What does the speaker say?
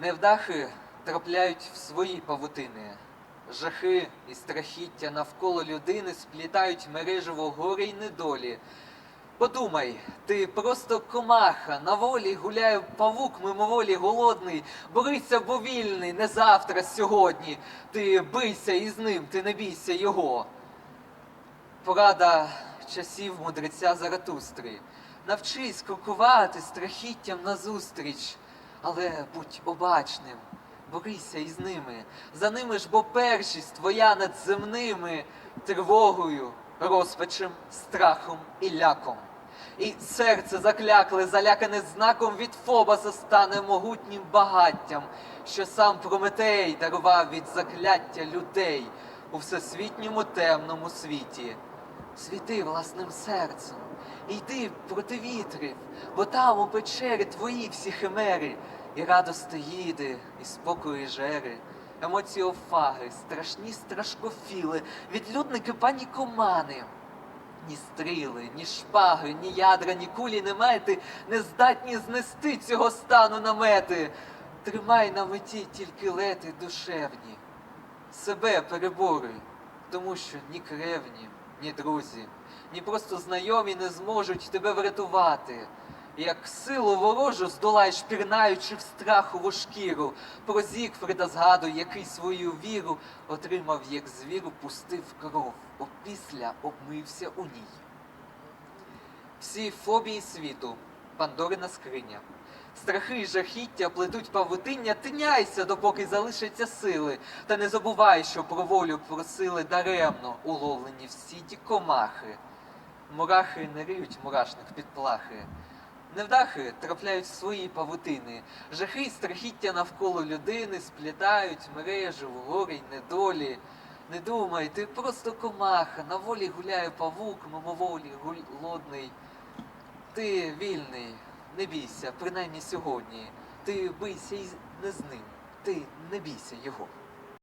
Невдахи трапляють в свої павутини. Жахи і страхіття навколо людини сплітають мережево гори й недолі. Подумай, ти просто комаха, на волі гуляє павук мимоволі голодний, борися, бо вільний, не завтра, сьогодні. Ти бийся із ним, ти не бійся його. Порада часів мудреця Заратустри. Навчись крокувати страхіттям назустріч, але будь обачним, борися із ними. За ними ж бо першість твоя над земними тривогою, розпачем, страхом і ляком. І серце заклякле, залякане знаком від Фобаса стане могутнім багаттям, що сам Прометей дарував від закляття людей у всесвітньому темному світі. Світи власним серцем, йди проти вітрів, бо там у печері твої всі химери, і радости їди, і спокої жери, емоціофаги, страшні страшкофіли, відлюдники панікомани. Ні стріли, ні шпаги, ні ядра, ні кулі, ні мети не здатні знести цього стану намети. Тримай на меті тільки лети душевні. Себе перебори, тому що ні кревні, ні друзі, ні просто знайомі не зможуть тебе врятувати. Як силу ворожу здолаєш, пірнаючи в страхову шкіру, про Зігфрида згадуй, який свою віру отримав, як звіру пустив кров, опісля обмився у ній. Всі фобії світу, Пандорина скриня. Страхи й жахіття плетуть павутиння, тиняйся, допоки залишаться сили. Та не забувай, що про волю просили даремно уловлені всі ті комахи. Мурахи не риють мурашник під плахи. Невдахи трапляють в свої павутини, жахи й страхіття навколо людини сплітають мережі в горі й недолі. Не думай, ти просто комаха, на волі гуляє павук, мимоволі голодний. Ти вільний, не бійся, принаймні сьогодні. Ти бийся і не з ним, ти не бійся його.